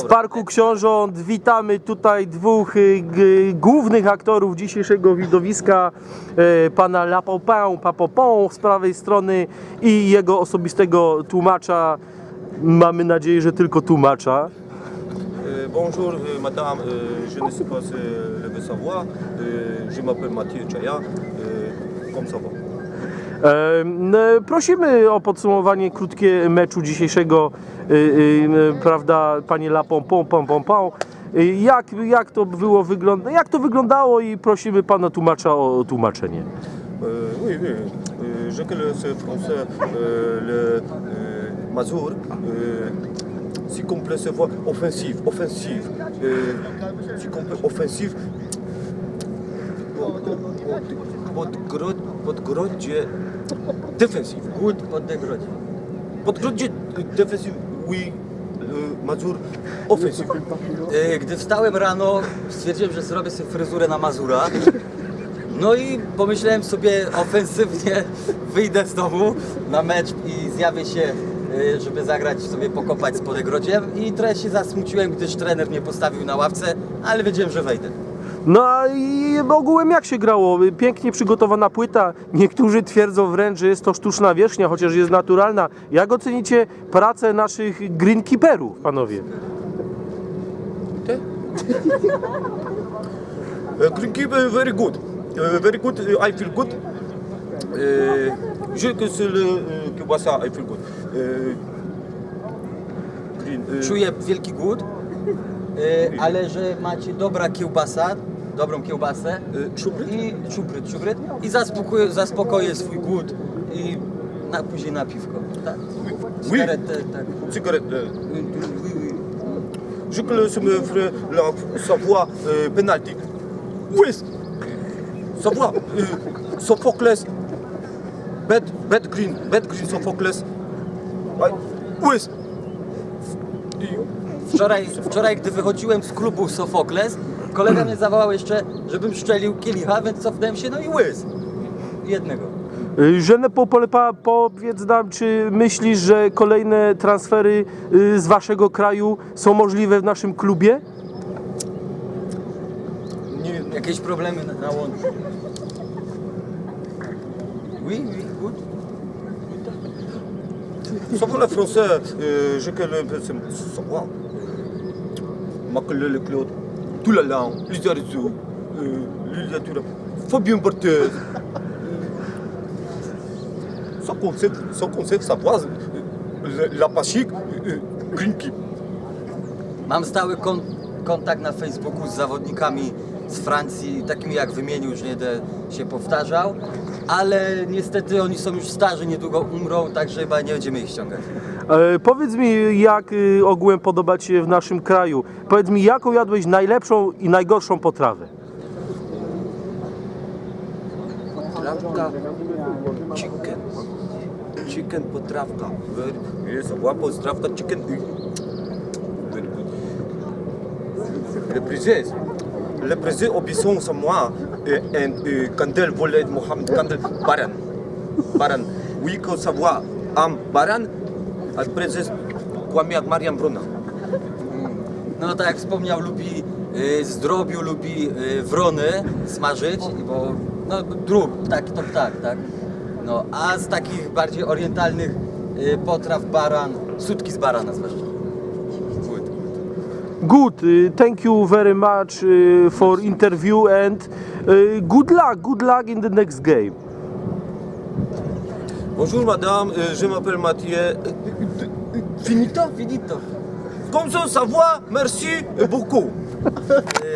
Z Parku Książąt witamy tutaj dwóch y, g, głównych aktorów dzisiejszego widowiska, e, pana Lapopin, Papopon z prawej strony i jego osobistego tłumacza, mamy nadzieję, że tylko tłumacza. Euh, bonjour euh, madame, euh, je ne sais pas si euh, le savoir, euh, je m'appelle Mathieu Chaya, euh, comme ça va. E, Prosimy o podsumowanie krótkie meczu dzisiejszego, y, y, prawda, panie Lapompon, pom, pom, pom. Y, Jak, jak to było wygląda, jak to wyglądało i prosimy pana tłumacza o tłumaczenie. Oui, oui, euh, je connais ce français, euh, le Mazur, si complet se voit offensif, offensif, euh, si offensif, podgrod, podgrodzie defensif, Głód pod degrodzie. podgrodzie defensif, oui, euh, Mazur offensif. E, Gdy wstałem rano, stwierdziłem, że zrobię sobie fryzurę na Mazura. No i pomyślałem sobie ofensywnie, wyjdę z domu na mecz i zjawię się, e, żeby zagrać sobie pokopać z podegrodziem i trochę się zasmuciłem, gdyż trener mnie postawił na ławce, ale wiedziałem, że wejdę. No a i ogółem jak się grało? Pięknie przygotowana płyta. Niektórzy twierdzą wręcz, że jest to sztuczna wierzchnia, chociaż jest naturalna. Jak ocenicie pracę naszych greenkeeperów, panowie? Uh, greenkeeper very good. Uh, very good. uh, I feel good. Je que c'est le que voit ça. I feel good. Green. Czuję wielki głód, e, ale że macie dobra kiełbasa, dobrą kiełbasę uh, czubry? i czubryd, czubryd i zaspokoję, zaspokoję swój głód i na, później na piwko. Tak. Cigaretę, tak. Cigarette. Oui. je que le se me ferait la sa voix uh, penalty. Oui. Sa voix. Uh, Sophocles. Bad bad green. Bad green Sophocles. I, oui. Wczoraj, wczoraj, gdy wychodziłem z klubu Sofokles, kolega mnie zawołał jeszcze, żebym szczelił kielicha, więc cofnąłem się, no i łys. Jednego. Y, Żenę Popolepa, powiedz nam, czy myślisz, że kolejne transfery y, z waszego kraju są możliwe w naszym klubie? Nie, Jakieś problemy na, na łączu. Oui, oui, good. Savoir le français, euh, je connais un peu c'est. Macle le Claude, littérature, euh, littérature, Fabien Barthez. Son concept, son concept, savoir, la pachique, euh, green keep. Mam stały kon, kontakt na Facebooku z zawodnikami z Francji, takimi jak wymienił, już nie będę się powtarzał, ale niestety oni są już starzy, niedługo umrą, także chyba nie będziemy ich ściągać. E, powiedz mi, jak y, ogółem podoba ci się w naszym kraju? Powiedz mi, jaką jadłeś najlepszą i najgorszą potrawę? Potrawka, chicken. Chicken potrawka. Very, yes, savoir potrawka, chicken. Very good. Le président, obéissant à moi, et, Kandel volet Mohamed Kandel Baran. Baran. Oui, que savoir am Baran, al président Kwame ak Mariam Bruna. No tak jak wspomniał, lubi y, zdrobiu, lubi y, wrony smażyć, bo no drób, ptak to ptak, tak? No, a z takich bardziej orientalnych y, potraw baran, sutki z barana zwłaszcza. Good. Good, thank you very much y, for interview and y, good luck, good luck in the next game. Bonjour madame, euh, je m'appelle Mathieu. Euh, Finita Finito. Comme ça, ça va, merci beaucoup.